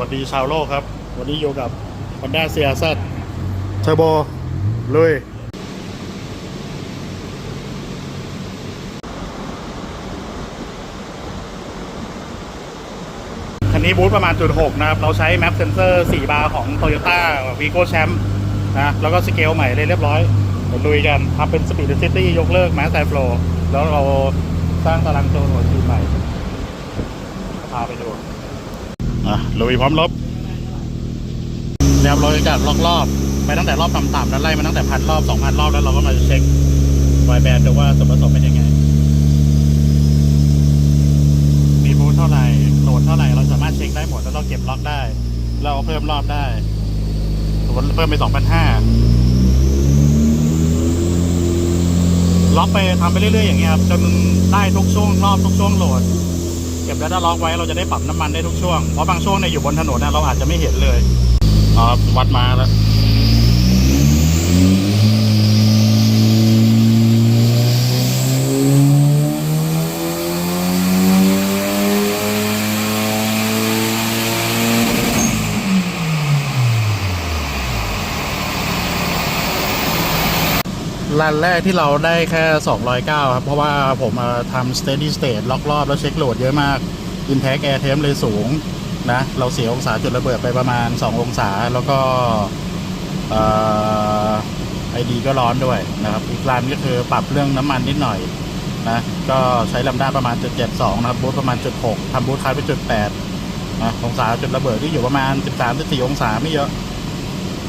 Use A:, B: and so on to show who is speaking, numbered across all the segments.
A: วัสดีชาวโลกครับ วันนี้อยู่กับ Honda CRZ Turbo ลุยคันนี้บูทประมาณจุดหกนะครับ เราใช้ Map Sensor 4บาร์ของ Toyota Vigo Champ นะแล้วก็สเกลใหม่เลยเรียบร้อยเดี๋ยวลุยกันทำเป็น Speed City ยกเลิก Mass Air Flow แล้วเราสร้างตารางโซนหัวฉีดใหม่พาไปดู อะลุยพร้อมลบแนวเราจะจัดล็อกรอบไปตั้งแต่รอบต่ำๆแล้วไล่มาตั้งแต่พันรอบสองพันรอบแล้วเราก็มาเช็คไวแบนดูว่าส่วนผสมเป็นยังไง มีบูทเท่าไหร่โหลดเท่าไหร่ เราสามารถเช็คได้หมด แล้วเราเก็บล็อกได้ เราเพิ่มรอบได้สมมติเพิ่มไปสองพันห้าล็อกไปทำไปเรื่อยๆอย่างเงี้ยครับจนได้ทุกช่วงรอบทุกช่วงโหลด ก็บแล้วถ้าล็อกไว้เราจะได้ปรับน้ำมันได้ทุกช่วง เพราะบางช่วงเนี่ยอยู่บนถนนเนี่ยเราอาจจะไม่เห็นเลยอ๋อวัดมาแล้ว รันแรกที่เราได้แค่ 209 ครับ เพราะว่าผมมาทำ steady state ล็อกรอบแล้วเช็คโหลดเยอะมาก impact air temp เลยสูงนะ เราเสียองศาจุดระเบิดไปประมาณ 2 องศา แล้วก็ไอดีก็ร้อนด้วยนะครับ อีกรันก็คือปรับเรื่องน้ำมันนิดหน่อยนะ ก็ใช้ลำด้าประมาณ .72 นะครับ บูทประมาณ .6 ทำบูทคล้ายไปจุด8นะองศาจุดระเบิดที่อยู่ประมาณ 13-14 องศาไม่เยอะ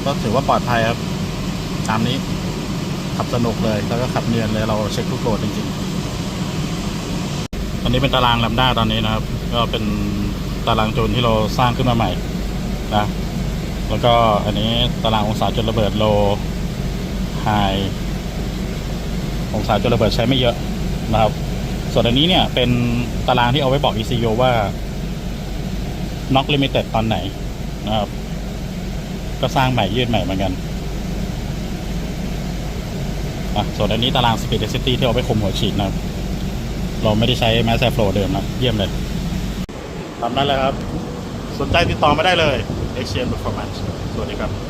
A: ก็ถือว่าปลอดภัยครับ ตามนี้ ขับสนุกเลย แล้วก็ขับเนียนเลยเราเช็คทุกโหลดจริงๆ อันนี้เป็นตารางลัมด้าตอนนี้นะครับ ก็เป็นตารางจูนที่เราสร้างขึ้นมาใหม่นะแล้วก็อันนี้ตารางองศาจุดระเบิดโลไฮองศาจุดระเบิดใช้ไม่เยอะนะครับ ส่วนอันนี้เนี่ยเป็นตารางที่เอาไว้บอก ECU ว่าน็อกลิมิเต็ดตอนไหนนะครับ ก็สร้างใหม่ยืดใหม่เหมือนกัน อะส่วนอันนี้ตาราง Speed City ที่เอาไปคุมหัวฉีดนะครับ เราไม่ได้ใช้ Mass Airflow เดิมนะ เยี่ยมเลยทำได้เลยครับ สนใจติดต่อมาได้เลย Exchange Performance สวัสดีครับ